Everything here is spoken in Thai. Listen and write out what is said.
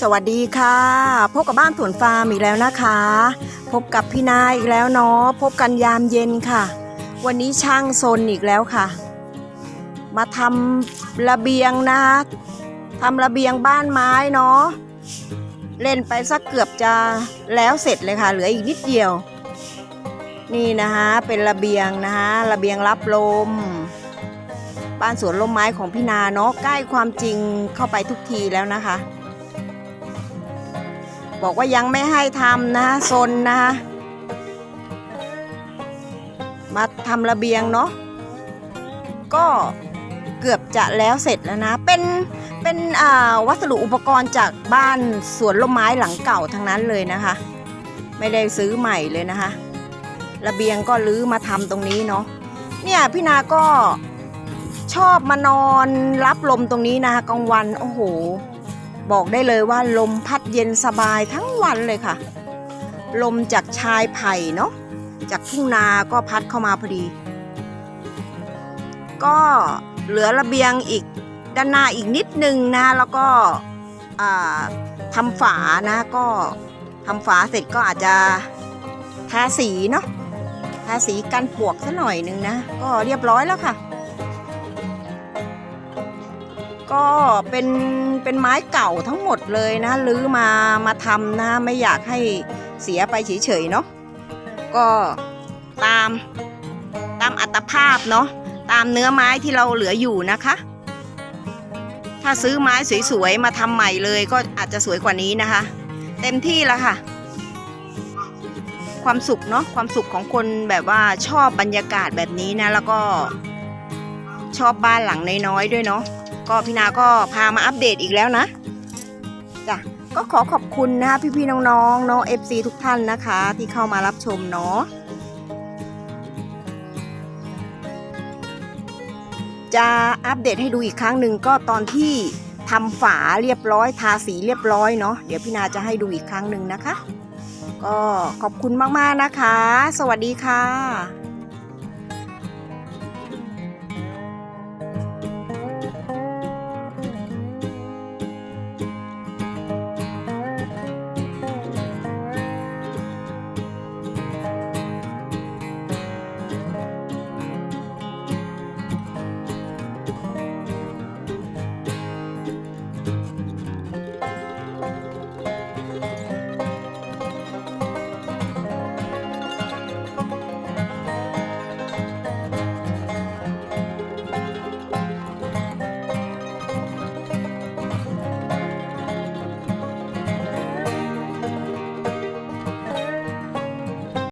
สวัสดีค่ะ พบกับบ้านสวนฟาร์มอีกแล้วนะคะ พบกับพี่นายอีกแล้วเนาะพบกันยามเย็นค่ะ วันนี้ช่างซนอีกแล้วค่ะ มาทำระเบียงนะคะทำระเบียงบ้านไม้เนาะเล่นไปสักเกือบจะแล้วเสร็จเลยค่ะ เหลืออีกนิดเดียว นี่นะคะเป็นระเบียงนะคะระเบียงรับลม บ้านสวนลมไม้ของพี่นาเนาะใกล้ความจริงเข้าไปทุกทีแล้วนะคะ บอกว่ายังไม่ให้ทำนะซนนะ มาทำระเบียงเนาะก็เกือบจะแล้วเสร็จแล้วนะ เป็นเป็นวัสดุอุปกรณ์จากบ้านสวนลมไม้หลังเก่าทั้งนั้นเลยนะคะ ไม่ได้ซื้อใหม่เลยนะคะ ระเบียงก็รื้อมาทำตรงนี้เนาะเนี่ยพี่นาก็ชอบมานอนรับลมตรงนี้นะคะกลางวันโอ้โห บอกได้เลยว่าลมพัดเย็นสบายทั้งวันเลยค่ะ ลมจากชายไผ่เนาะจากทุ่งนาก็พัดเข้ามาพอดี ก็เหลือระเบียงอีกด้านหน้าอีกนิดนึงนะแล้วก็ทำฝานะก็ทำฝาเสร็จก็อาจจะทาสีเนาะทาสีกันปวกสัหน่อยนึงนะ ก็เรียบร้อยแล้วค่ะ ก็เป็นเป็นไม้เก่าทั้งหมดเลยนะรื้อมามาทำนะไม่อยากให้เสียไปเฉยๆเนาะก็ตามตามอัตภาพเนาะตามเนื้อไม้ที่เราเหลืออยู่นะคะ ถ้าซื้อไม้สวยๆมาทำใหม่เลยก็อาจจะสวยกว่านี้นะคะ เต็มที่แล้วค่ะ ความสุขเนาะความสุขของคนแบบว่าชอบบรรยากาศแบบนี้นะ แล้วก็ชอบบ้านหลังน้อยๆด้วยเนาะ ก็พี่นาก็พามาอัปเดตอีกแล้วนะจ้ะก็ขอขอบคุณนะคะพี่ๆน้องๆเนาะ FC ทุกท่านนะคะ ที่เข้ามารับชมเนาะจะอัปเดตให้ดูอีกครั้งหนึ่งก็ตอนที่ทำฝาเรียบร้อยทาสีเรียบร้อยเนาะเดี๋ยวพี่นาจะให้ดูอีกครั้งหนึ่งนะคะ ก็ขอบคุณมากๆนะคะ สวัสดีค่ะ